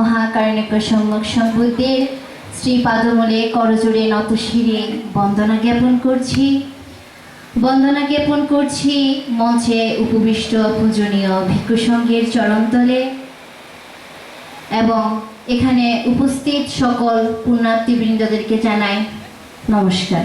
মহাকারণিক সম্যক সম্ভূতির শ্রীপাদমূলে করজোড়ে নতশিরে বন্দনা জ্ঞাপন করছি। বন্দনা জ্ঞাপন করছি মঞ্চে উপবিষ্ট পূজনীয় ভিক্ষু সঙ্গের চরণতলে এবং এখানে উপস্থিত সকল পুণ্যার্থীবৃন্দদেরকে জানাই নমস্কার।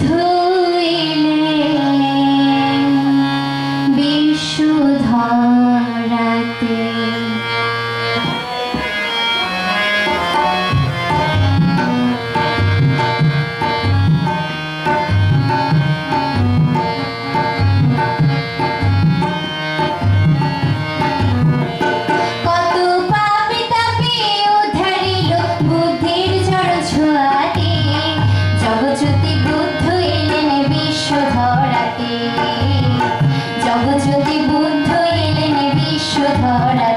ধারা